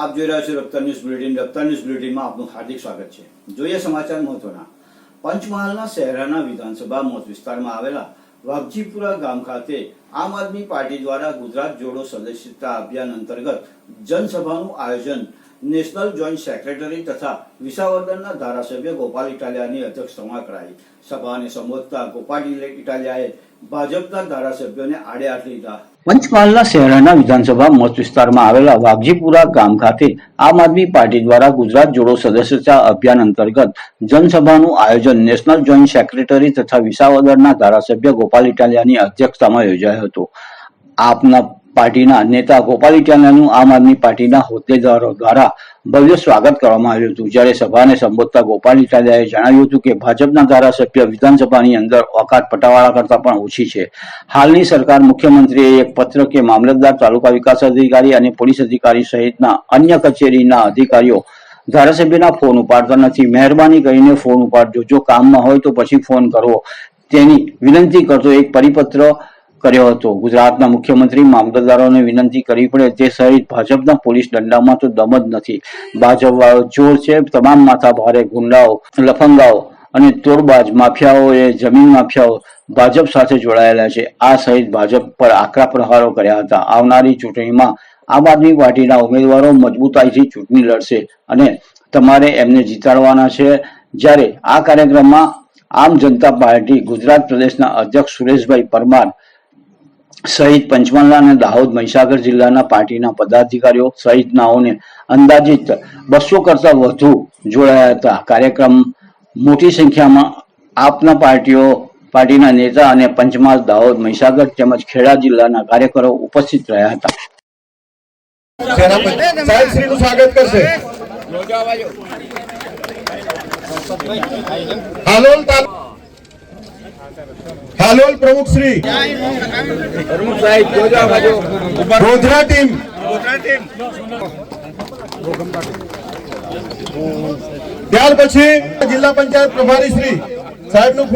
આપ જોઈ રહ્યા છો Raftaar news bulletin. Raftaar news બુલેટિનમાં આપનું હાર્દિક સ્વાગત છે. જોઈએ સમાચાર મહત્વના. પંચમહાલના શહેરાના વિધાનસભા મત વિસ્તારમાં આવેલા વાઘજીપુરા ગામ ખાતે આમ આદમી પાર્ટી દ્વારા ગુજરાત જોડો સદસ્યતા અભિયાન અંતર્ગત જનસભાનું આયોજન નેશનલ જોઈન્ટ સેક્રેટરી તથા વિસાવર્ધનના ધારાસભ્ય ગોપાલ ઇટાલિયાની અધ્યક્ષતામાં કરાઈ. સભાને સંબોધતા ગોપાલ ઇટાલિયાએ ભાજપના ધારાસભ્યોને આડે હાથ લીધા. પંચમહાલના શહેરના વિધાનસભા મત વિસ્તારમાં આવેલા વાઘજીપુરા ગામ ખાતે આમ આદમી પાર્ટી દ્વારા ગુજરાત જોડો સદસ્યતા અભિયાન અંતર્ગત જનસભાનું આયોજન નેશનલ જોઈન્ટ સેક્રેટરી તથા વિસાવદરના ધારાસભ્ય ગોપાલ ઇટાલિયાની અધ્યક્ષતામાં યોજાયો હતો. આપના પાર્ટીના નેતા ગોપાલ ઇટાલિયાનું આમ આદમી પાર્ટીના હોદ્દેદારો દ્વારા ભવ્ય સ્વાગત કરવામાં આવ્યું હતું. જ્યારે સભાને સંબોધતા ગોપાલ ઇટાલિયાએ જણાવ્યું હતું કે ભાજપના ધારાસભ્ય વિધાનસભાની અંદર ઓકાત પટાવાળા કરતા પણ ઓછી છે. હાલની સરકાર મુખ્યમંત્રીએ એક પત્ર કે મામલતદાર, તાલુકા વિકાસ અધિકારી અને પોલીસ અધિકારી સહિતના અન્ય કચેરીના અધિકારીઓ ધારાસભ્યના ફોન ઉપાડતા નથી. મહેરબાની કરીને ફોન ઉપાડજો. જો કામમાં હોય તો પછી ફોન કરવો તેની વિનંતી કરતો એક પરિપત્ર કર્યો હતો. ગુજરાતના મુખ્યમંત્રી મામલતદારોને વિનંતી કરવી પડે તે સહિત ભાજપના પોલીસ દંડામાં તો દમ જ નથી. ભાજપ જોર છે, તમામ માથા ભારે ગુંડાઓ, લફંગાઓ અને તોડબાજ માફિયાઓએ જમીન માફિયાઓ ભાજપ સાથે જોડાયેલા છે. આ સહિત ભાજપ પર આકરા પ્રહારો કર્યા હતા. આવનારી ચૂંટણીમાં આમ આદમી પાર્ટીના ઉમેદવારો મજબૂતાઈથી ચૂંટણી લડશે અને તમારે એમને જીતાડવાના છે. જ્યારે આ કાર્યક્રમમાં આમ જનતા પાર્ટી ગુજરાત પ્રદેશના અધ્યક્ષ સુરેશભાઈ પરમાર સહિત પંચમહાલ અને દાહોદ મહીસાગર જિલ્લાના પાર્ટીના પદાધિકારીઓ સહિતનાઓને અંદાજિત બસો કરતા વધુ જોડાયા હતા. કાર્યક્રમ મોટી સંખ્યામાં આપના પાર્ટીઓ, પાર્ટીના નેતા અને પંચમહાલ, દાહોદ, મહીસાગર તેમજ ખેડા જિલ્લાના કાર્યકરો ઉપસ્થિત રહ્યા હતા. સ્વાગત કરશે. હાલોલ પ્રમુખ શ્રી. ગોધરા ટીમ. ત્યાર પછી જિલ્લા પંચાયત પ્રભારી શ્રી સાહેબનું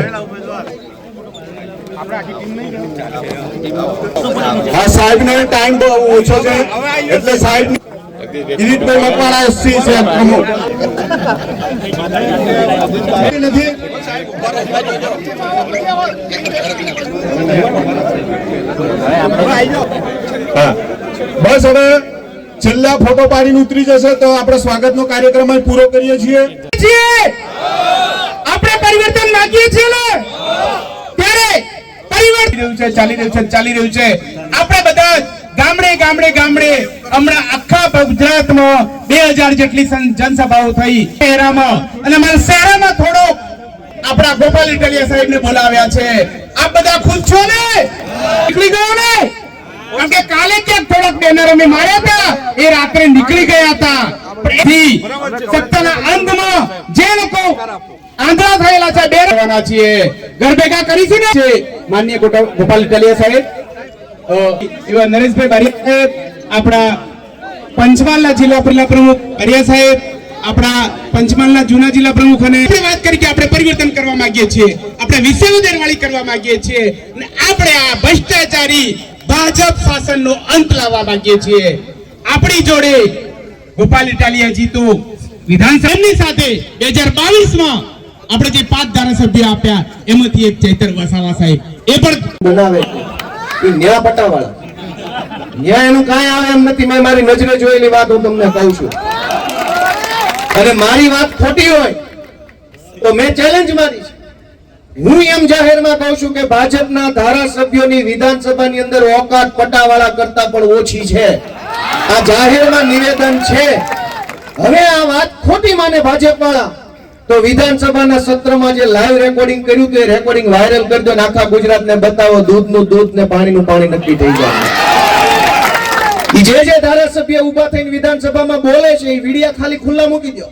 હા સાહેબ ને ટાઈમ ઓછો છે. એટલે સાહેબ કિરીટભાઈ મકવાણા એસસી છે પ્રમુખ નથી? બસ હવે છેલ્લા ફોટો પાડીને ઉતરી જશે તો આપણે સ્વાગતનો કાર્યક્રમ અહીં પૂરો કરીએ છીએ. આપણે પરિવર્તન માંગીએ છીએ ને ત્યારે પરિવર્તન રહ્યું છે ચાલી રહ્યું છે ચાલી રહ્યું છે. આપણે બધા ગામડે ગામડે ગામડે. હમણાં આખા ગુજરાતમાં બે હજાર જેટલી જનસભાઓ થઈ અને અમારા શહેરામાં થોડો આપણા ગોપાલ ઇટલિયા સાહેબ ને બોલાવ્યા છે. આપ બધા ખુશ છો ને? નીકળી ગયો ને? કારણ કે કાલે ક્યાંક થોડાક બેનર અમે માર્યા હતા. એ રાત્રે નીકળી ગયા હતા. સત્તાના અંતમાં જે લોકો આંધળા થયેલા છે બે રહેવાના છીએ. ઘર ભેગા કરીશું ને? ગોટા- ગોપાલ ઇટલિયા સાહેબ. એવા નરેશભાઈ બારિયા સાહેબ, આપણા પંચમહાલના જિલ્લા જિલ્લા પ્રમુખ બારિયા સાહેબ, આપણા પંચમહાલના જૂના જિલ્લા પ્રમુખ અને વાત કરી કે આપણે પરિવર્તન કરવા માંગીએ છીએ, આપણે વિશ્વવિદ્યાલય વાળી કરવા માંગીએ છીએ અને આપણે આ ભ્રષ્ટાચારી ભાજપ શાસનનો અંત લાવવા માંગીએ છીએ. આપણી જોડે ગોપાલ ઇટાલિયા જીતો વિધાનસભાની સાથે બે હજાર બાવીસમાં આપણે જે પાંચ ધારાસભ્ય આપ્યા, એમાંથી એક ચૈતર વસાવા સાહેબ. એ પણ બનાવે છે. એ ન્યા પટાવાળા. ન્યા એનું કાંઈ આવે એમ નથી. મેં મારી નજરે જોયેલી વાત હું તમને કહું છું. અને મારી વાત ખોટી હોય, તો મેં ચેલેન્જ મારી છે. હું એમ જાહેરમાં કહું છું કે ભાજપના ધારાસભ્યોની વિધાનસભાની અંદર ઓકાત પટાવાળા કરતા પણ ઓછી છે. આ જાહેરમાં નિવેદન છે. હવે આ વાત ખોટી માને ભાજપ વાળા તો વિધાનસભાના સત્રમાં જે લાઈવ રેકોર્ડિંગ કર્યું હતું રેકોર્ડિંગ વાયરલ કરી દો આખા ગુજરાતને બતાવો, દૂધનું દૂધ ને પાણીનું પાણી નક્કી થઈ જાય. જે જે ધારાસભ્ય ઊભા થઈને વિધાનસભામાં બોલે છે એ વિડિયા ખાલી ખુલ્લા મૂકી દો.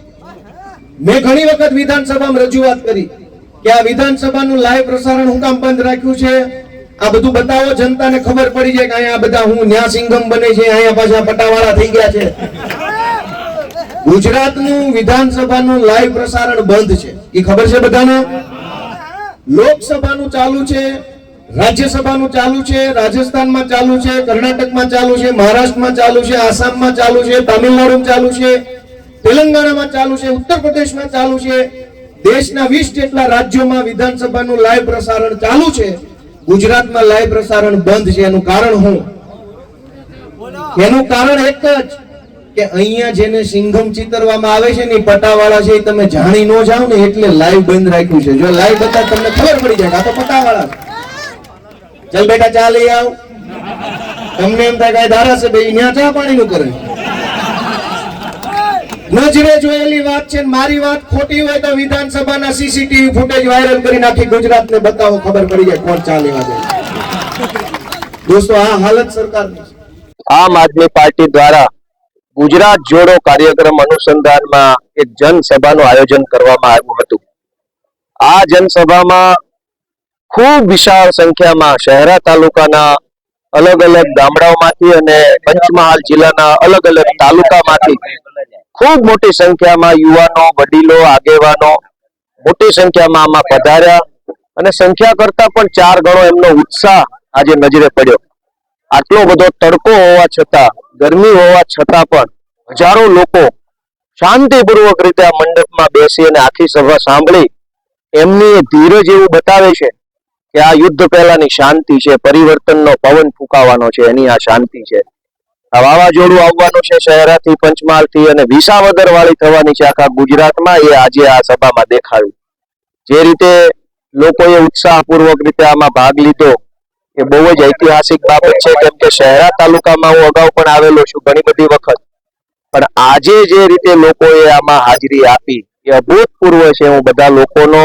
મેં ઘણી વખત વિધાનસભામાં રજૂઆત કરી કે આ વિધાનસભાનું લાઈવ પ્રસારણ હું કામ બંધ રાખ્યું છે? આ બધું બતાવો, જનતાને ખબર પડી જાય કે અહીંયા બધા હું ન્યા બને છે, અહીંયા પાછા પટાવાળા થઈ ગયા છે. ગુજરાતનું વિધાનસભાનું લાઈવ પ્રસારણ બંધ છે. એ ખબર છે બધાને? લોકસભાનું ચાલુ છે, રાજ્યસભાનું ચાલુ છે, રાજસ્થાનમાં ચાલુ છે, કર્ણાટકમાં ચાલુ છે, મહારાષ્ટ્રમાં ચાલુ છે, આસામમાં ચાલુ છે, તામિલનાડુમાં ચાલુ છે, તેલંગાણામાં ચાલુ છે ઉત્તર પ્રદેશમાં ચાલુ છે. દેશના વીસ જેટલા રાજ્યોમાં વિધાનસભાનું લાઈવ પ્રસારણ ચાલુ છે. ગુજરાતમાં લાઈવ પ્રસારણ બંધ છે, એનું કારણ હું? એનું કારણ એક જ. કે અહીંયા જેને સિંઘમ ચિતરવામાં આવે છે ને પટાવાળા છે એ તમે જાણી ન જાઓ ને એટલે લાઈવ બંધ રાખ્યું છે. જો લાઈવ બધા તમને ખબર પડી જાય આ તો પટાવાળા ચાલ બેટા, ચા લઈ આવ. તમને એમ થાય કઈ ધારાસભ્ય ન્યા ચા પાણી નું કરે. નજરે જોયેલી વાત છે મારી વાત ખોટી હોય તો વિધાનસભાના સીસીટીવી ફૂટેજ વાયરલ કરી નાખી ગુજરાતને બતાવો, ખબર પડી જાય કોણ ચા લેવા જાય. દોસ્તો, આ હાલત સરકારની આમ આદમી પાર્ટી દ્વારા ગુજરાત જોડો કાર્યક્રમ અનુસંધાનમાં એક જનસભાનું આયોજન કરવામાં આવ્યું હતું. આ જનસભામાં ખૂબ વિશાળ સંખ્યામાં શહેરા તાલુકાના અલગ અલગ ગામડાઓમાંથી અને પંચમહાલ જિલ્લાના અલગ અલગ તાલુકામાંથી ખૂબ મોટી સંખ્યામાં યુવાનો, વડીલો, આગેવાનો મોટી સંખ્યામાં આમાં પધાર્યા અને સંખ્યા કરતા પણ ચાર ગણો એમનો ઉત્સાહ આજે નજરે પડ્યો. આટલો બધો તડકો હોવા છતાં, ગરમી હોવા છતાં પણ હજારો લોકો શાંતિપૂર્વક રીતે આ મંડપમાં બેસી અને આખી સભા સાંભળી. એમની ધીરજ એવું બતાવે છે કે આ યુદ્ધ પહેલાની શાંતિ છે, પરિવર્તનનો પવન ફૂંકાવાનો છે, એની આ શાંતિ છે. આ વાવાઝોડું આવવાનું છે શહેરાથી, પંચમહાલથી અને વિસાવદર વાળી થવાની છે આખા ગુજરાતમાં, એ આજે આ સભામાં દેખાયું. જે રીતે લોકોએ ઉત્સાહપૂર્વક રીતે આમાં ભાગ લીધો એ બહુ જ ઐતિહાસિક બાબત છે, કેમ કે શહેરા તાલુકામાં હું અગાઉ પણ આવેલો છું ઘણી બધી વખત. પણ આજે જે રીતે લોકોએ આમાં હાજરી આપી, એ અભૂતપૂર્વ છે. હું બધા લોકોનો,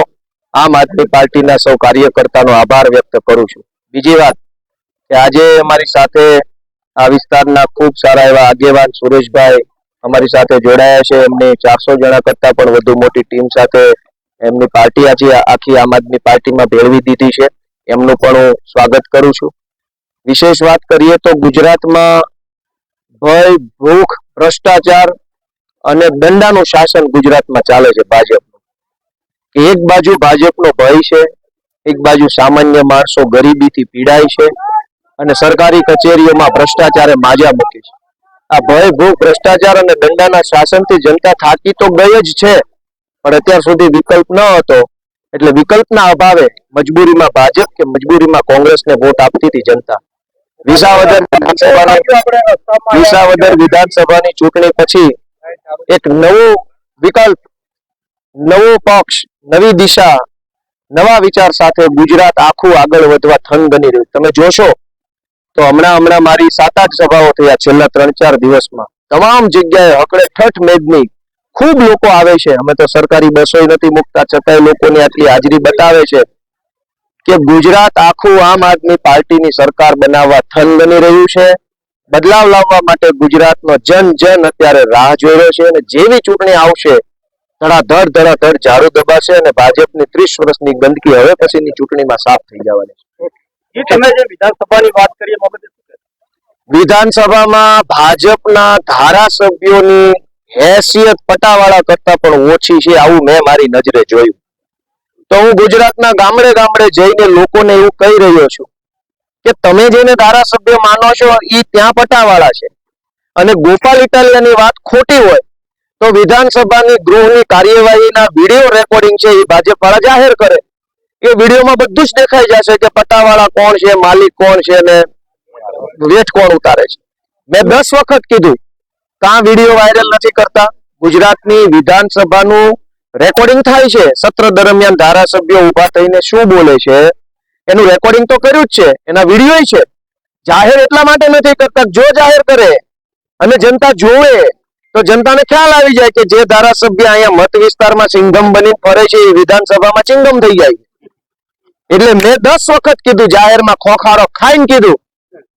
આમ આદમી પાર્ટીના સૌ કાર્યકર્તાનો આભાર વ્યક્ત કરું છું. બીજી વાત, કે આજે અમારી સાથે આ વિસ્તારના ખૂબ સારા એવા આગેવાન સુરેશભાઈ અમારી સાથે જોડાયા છે. એમની ચારસો જણા કરતા પણ વધુ મોટી ટીમ સાથે એમની પાર્ટી આજે આખી આમ આદમી પાર્ટીમાં ભેળવી દીધી છે. એમનું પણ હું સ્વાગત કરું છું. વિશેષ વાત કરીએ તો ગુજરાતમાં ભય, ભૂખ, ભ્રષ્ટાચાર અને દંડાનું શાસન ગુજરાતમાં ચાલે છે ભાજપનું. એક બાજુ ભાજપનો ભય છે, એક બાજુ સામાન્ય માણસો ગરીબીથી પીડાય છે અને સરકારી કચેરીઓમાં ભ્રષ્ટાચારે માજા મૂકી છે. આ ભય, ભૂખ, ભ્રષ્ટાચાર અને દંડાના શાસનથી જનતા થાકી તો ગઈ જ છે, પણ અત્યાર સુધી વિકલ્પ ન હતો એટલે વિકલ્પના અભાવે મજબૂરીમાં ભાજપ કે મજબૂરીમાં કોંગ્રેસને વોટ આપતી હતી જનતા. વિસાવદર વિધાનસભાની વિસાવદર વિધાનસભાની ચૂંટણી પછી એક નવો વિકલ્પ નવો પક્ષ નવી દિશા નવા વિચાર સાથે ગુજરાત આખું આગળ વધવા થન બની રહ્યું. તમે જોશો તો હમણાં હમણાં મારી સાત આઠ સભાઓ થયા છેલ્લા ત્રણ ચાર દિવસમાં. તમામ જગ્યાએ હકડે ઠઠ મેદની ખૂબ લોકો આવે છે. અમે તો સરકારી બસો નથી મૂકતા છતાંય લોકોની આટલી હાજરી બતાવે છે કે ગુજરાત આખું આમ આદમી પાર્ટીની સરકાર બનાવવા થન બની રહ્યું છે. બદલાવ લાવવા માટે ગુજરાતનો જન જન અત્યારે રાહ જોઈ રહ્યો છે અને જેવી ચૂંટણી આવશે ધડાધડ ધડાધડ ઝાડુ દબાશે અને ભાજપની ત્રીસ વર્ષની ગંદકી હવે પછીની ચૂંટણીમાં સાફ થઈ જવાની છે. તમે જે વિધાનસભાની વાત કરી એ બાબતે શું કહેશો? વિધાનસભામાં ભાજપના ધારાસભ્યોની હેસિયત પટાવાળા કરતા પણ ઓછી છે, આવું મેં મારી નજરે જોયું. તો હું ગુજરાતના ગામડે ગામડે જઈને લોકોને એવું કહી રહ્યો છું કે તમે જેને ધારાસભ્ય માનો છો એ ત્યાં પટાવાળા છે. અને ગોપાલ ઇટાલિયાની વાત ખોટી હોય, તો વિધાનસભાની ગૃહની કાર્યવાહીના વીડિયો રેકોર્ડિંગ છે, એ ભાજપવાળા જાહેર કરે. એ વિડીયોમાં બધું જ દેખાઈ જશે કે પટાવાળા કોણ છે, માલિક કોણ છે અને વેઠ કોણ ઉતારે છે. મેં દસ વખત કીધું કાં વીડિયો વાયરલ નથી કરતા? ગુજરાતની વિધાનસભાનું રેકોર્ડિંગ થાય છે. સત્ર દરમિયાન ધારાસભ્યો ઊભા થઈને શું બોલે છે? એનું રેકોર્ડિંગ તો કર્યું જ છે. એના વીડિયો છે. જાહેર એટલા માટે નથી કરતા જો જાહેર કરે અને જનતા જોવે, તો જનતાને ખ્યાલ આવી જાય કે જે ધારાસભ્ય અહીંયા મત વિસ્તારમાં સિંગમ બની ફરે છે, એ વિધાનસભામાં ચિંગમ થઈ જાય એટલે મેં દસ વખત કીધું, જાહેરમાં ખોખારો ખાઈને કીધું.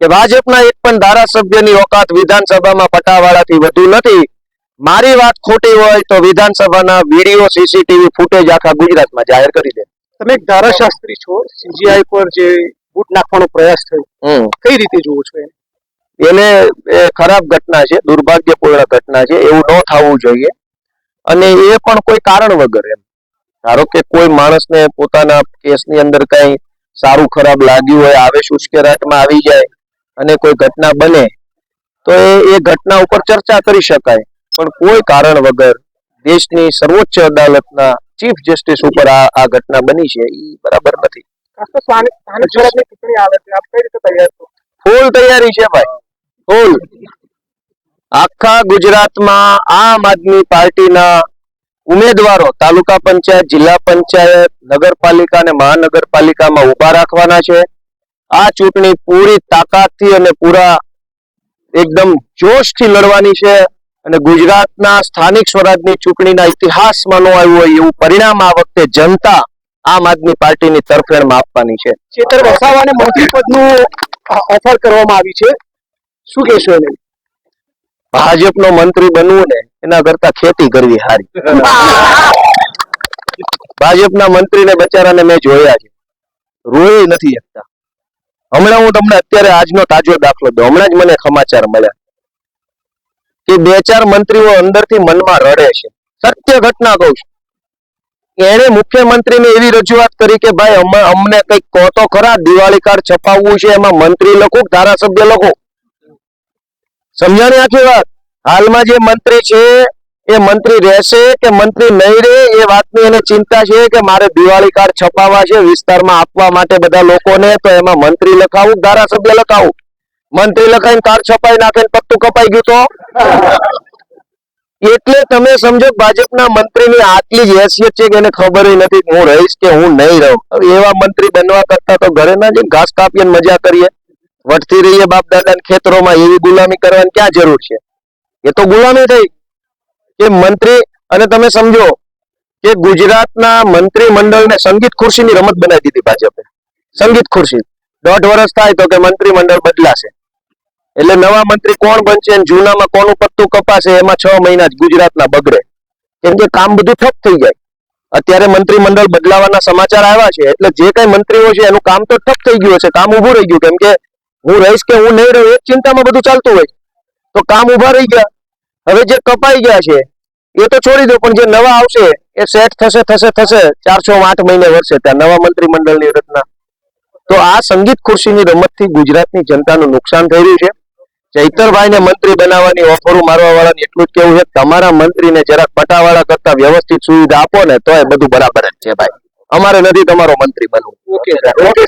કે ભાજપના એક પણ ધારાસભ્યની ઓકાત વિધાનસભામાં પટાવાળાથી વધુ નથી. મારી વાત ખોટી હોય તો વિધાનસભાના વીડિયો સીસીટીવી ફૂટેજ આખા ગુજરાતમાં જાહેર કરી દે. તમે એક ધારાશાસ્ત્રી છો સીજીઆઈ પર જે બૂટ નાખવાનો પ્રયાસ થયો કઈ રીતે જોવો છો એને એ ખરાબ ઘટના છે દુર્ભાગ્યપૂર્ણ ઘટના છે એવું ન થવું જોઈએ. અને એ પણ કોઈ કારણ વગર એમ. ધારો કે કોઈ માણસને પોતાના કેસની અંદર કઈ સારું ખરાબ લાગ્યું હોય આવેશ ઉશ્કેરાટમાં આવી જાય અને કોઈ ઘટના બને તો એ ઘટના ઉપર ચર્ચા કરી શકાય. પણ કોઈ કારણ વગર દેશની સર્વોચ્ચ અદાલતના ચીફ જસ્ટિસ ઉપર આ આ ઘટના બની છે એ બરાબર નથી. આવે ફૂલ તૈયારી છે ભાઈ ફૂલ. આખા ગુજરાતમાં આમ આદમી પાર્ટીના ઉમેદવારો તાલુકા પંચાયત, જિલ્લા પંચાયત, નગરપાલિકા અને મહાનગરપાલિકામાં ઊભા રાખવાના છે. આ ચૂંટણી પૂરી તાકાતથી અને પૂરા એકદમ જોશથી લડવાની છે અને ગુજરાતના સ્થાનિક સ્વરાજની ચૂંટણીના ઇતિહાસમાં ન આવ્યું હોય એવું પરિણામ આ વખતે જનતા આમ આદમી પાર્ટીની તરફેણમાં આપવાની છે. ચેતર વસાવાને મંત્રી પદનું ઓફર કરવામાં આવી છે. શું કહેશો એને? ભાજપનો મંત્રી બનવું ને એના કરતા ખેતી કરવી સારી ભાજપના મંત્રીને બચારાને મેં જોયા છે. રોય નથી શકતા હમણાં હું તમને અત્યારે આજનો તાજો દાખલો દઉં. હમણાં જ મને સમાચાર મળ્યા. કે બે ચાર મંત્રીઓ અંદરથી મનમાં રડે છે. સત્ય ઘટના કહું છું. એણે મુખ્યમંત્રીને એવી રજૂઆત કરી કે ભાઈ અમને કંઈક કહો તો ખરા. દિવાળી કાર્ડ છપાવવું છે, એમાં મંત્રી લખું ધારાસભ્ય લખું? સમજાણી આખી વાત? હાલમાં જે મંત્રી છે, એ મંત્રી રહેશે કે મંત્રી નહીં રહે, એ વાતની એને ચિંતા છે કે મારે દિવાળી કાર્ડ છપાવવા છે, વિસ્તારમાં આપવા માટે બધા લોકોને, તો એમાં મંત્રી લખાવું, ધારાસભ્ય લખાવું. મંત્રી લખાઈને કાર્ડ છપાઈ નાખે પત્તું કપાઈ ગયું તો? એટલે તમે સમજો ભાજપના મંત્રીની આટલી જ હેસિયત છે કે એને ખબર નથી હું રહીશ કે હું નહીં રહું. એવા મંત્રી બનવા કરતા તો ઘરે ના જઈને ઘાસ કાપીએ મજા કરીએ. વટતી રહીએ બાપ દાદા ખેતરોમાં એવી ગુલામી કરવાની ક્યાં જરૂર છે? એ તો ગુલામી થઈ. કે મંત્રી, અને તમે સમજો કે ગુજરાતના મંત્રી મંડળને સંગીત ખુરશીની રમત બનાવી દીધી ભાજપે. સંગીત ખુરશી. દોઢ વર્ષ થાય તો કે મંત્રી મંડળ બદલાશે. એટલે નવા મંત્રી કોણ બનશે જૂનામાં કોનું પત્તું કપાશે એમાં છ મહિના જ ગુજરાતના બગડે. કેમ કે કામ બધું ઠપ થઈ જાય. અત્યારે મંત્રી મંડળ બદલાવાના સમાચાર આવ્યા છે. એટલે જે કઈ મંત્રીઓ છે એનું કામ તો ઠપ થઈ ગયું છે કામ ઊભું રહી ગયું. કેમ કે હું રહીશ કે હું નહીં રહું એ ચિંતામાં બધું ચાલતું હોય. તો કામ ઊભા રહી ગયા. હવે જે કપાઈ ગયા છે, એ તો છોડી દો, પણ જે નવા આવશે, એ સેટ થશે થશે થશે. ચારસો આઠ મહિને વર્ષે ત્યાં નવા મંત્રીમંડળની રચના. તો આ સંગીત ખુરશીની રમતથી ગુજરાતની જનતાનું નુકસાન થઈ રહ્યું છે. ચૈતરભાઈને મંત્રી બનાવવાની ઓફરો મારવા વાળાને એટલું જ કેવું છે, તમારા મંત્રીને જરાક પટાવાળા કરતા વ્યવસ્થિત સુવિધા આપો ને તો એ બધું બરાબર જ છે ભાઈ. અમારે નથી, તમારો મંત્રી બનવું. Okay okay